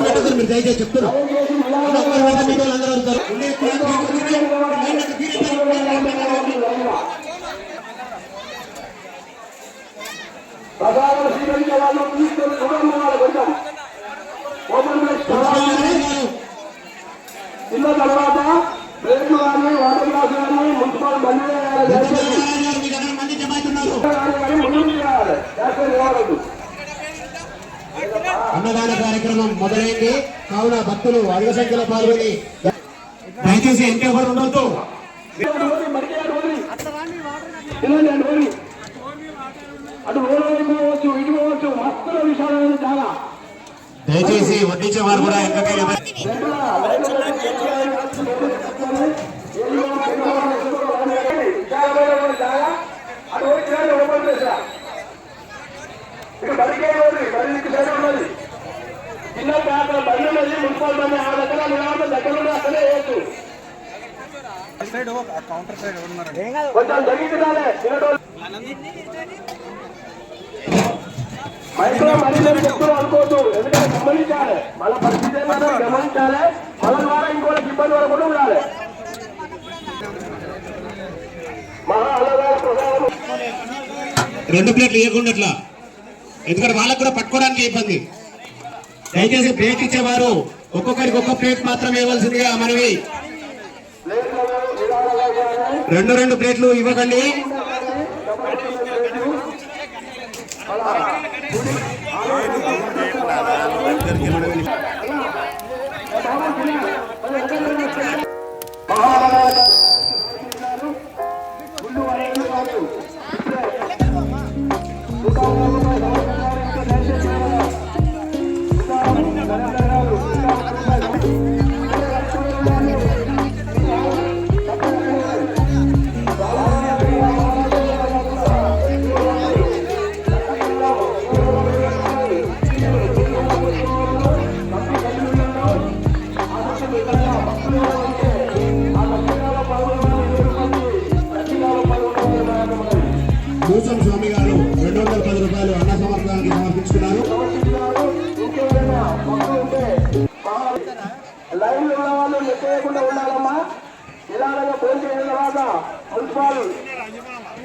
పెట్టదు మీరు దయచేసి చెప్తున్నా అన్న తిన్న తర్వాత ప్లేట్లు కానీ వాటర్ గ్లాస్ కానీ మున్సిపల్ బండి. అన్నదాన కార్యక్రమం మొదలైంది. కావున భక్తులు అధిక సంఖ్యలో పాల్గొని దయచేసి ఇంకెవరు ఉండొద్దు. అటు పోవచ్చు ఇటు పోవచ్చు మస్తు విశాలమైన జాగా దయచేసి వడ్డించే వారు కూడా చిన్న పేప బండి ఉన్నది మున్సిపల్ బండి ఆ దగ్గర నిలబడితే దగ్గర ఉండి అక్కడే వేయచ్చు సైడ్ కౌంటర్ సైడ్ కొంచెం మైక్రో చెప్తున్నా అనుకోవద్దు. ఎందుకంటే గమనించాలి మన పరిస్థితి ఏంటంటే గమనించాలి. మన ద్వారా ఇంకోళ్ళకి ఇబ్బంది పడకుండా ఉండాలి. మహా అన్నదాన ప్రసాదం రెండు ప్లేట్లు ఇవ్వకుండా అట్లా. ఎందుకంటే వాళ్ళకు కూడా పట్టుకోవడానికి ఇబ్బంది. దయచేసి ప్లేట్ ఇచ్చేవారు. ఒక్కొక్కరికి ఒక్క ప్లేట్ మాత్రమే ఇవ్వాల్సిందిగా మనవి. రెండు రెండు ప్లేట్లు ఇవ్వకండి. ஏதும் భూసం స్వామి గారు రెండు వందల పది రూపాయలు అన్న సమర్పణకి సమర్పించుకున్నారు. లైన్ ఉన్న వాళ్ళు ఉండాలమ్మా? నిదానంగా ఫోన్ చేసిన తర్వాత మున్సిపల్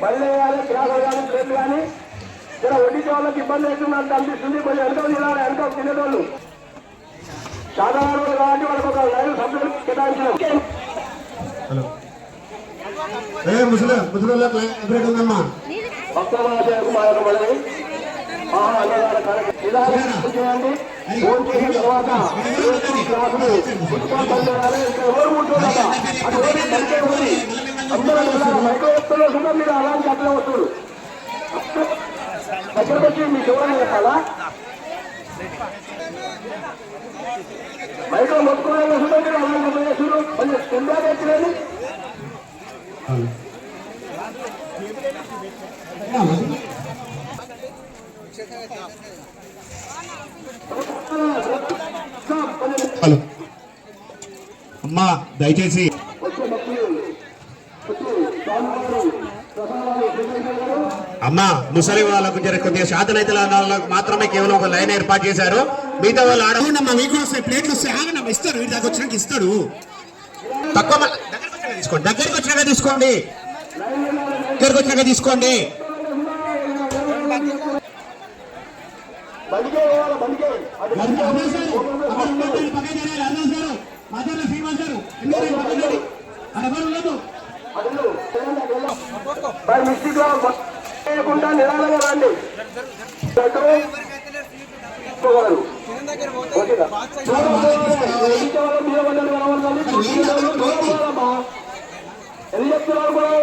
బళ్ళు వేయాలి గ్యాస్ వేయాలి ప్లేట్లు కానీ. ఇక్కడ వడ్డించే వాళ్ళకి ఇబ్బంది అవుతున్నట్టు అనిపిస్తుంది కొంచెం వెనక నిలాలి వెనక తినేటోళ్ళు. సాధారణ వాళ్ళు కాబట్టి వాళ్ళకి ఒక లైన్ సభ్యులు కేటాయించడం హలో. ఏ ముసలి ముసలి భక్తమాచారకు మారకబడి మహా అన్నదాన కార్యక్రమం నిదానంగా చేయండి ఫోన్ చేసిన తర్వాత క్లాసులు మున్సిపల్ ఓడి అందరూ మైక్రో వస్తువులు మీరు అలాంటి అట్లా వస్తువులు దగ్గరకు వచ్చి మీ చివరని చెప్పాలా మైక్రో మొత్తుకోవడం వస్తుంటే మీరు అలాంటి కొంచెం కింద హలో. అమ్మా దయచేసి. అమ్మా ముసలి వాళ్ళకు జర కొద్దిగా శాతనైతే వాళ్ళకు మాత్రమే కేవలం ఒక లైన్ ఏర్పాటు చేశారు. మిగతా వాళ్ళు ఆడమ్మా మీకు వస్తాయి ప్లేట్లు వస్తాయి ఆగనమ్మా ఇస్తారు వీడి దగ్గర వచ్చినాక ఇస్తాడు. తక్కువ దగ్గరికి వచ్చినాక తీసుకోండి. దగ్గరికి వచ్చినాక తీసుకోండి. దగ్గరికి వచ్చినాక తీసుకోండి. రండి. ఎన్ని చెప్తున్నారు కూడా?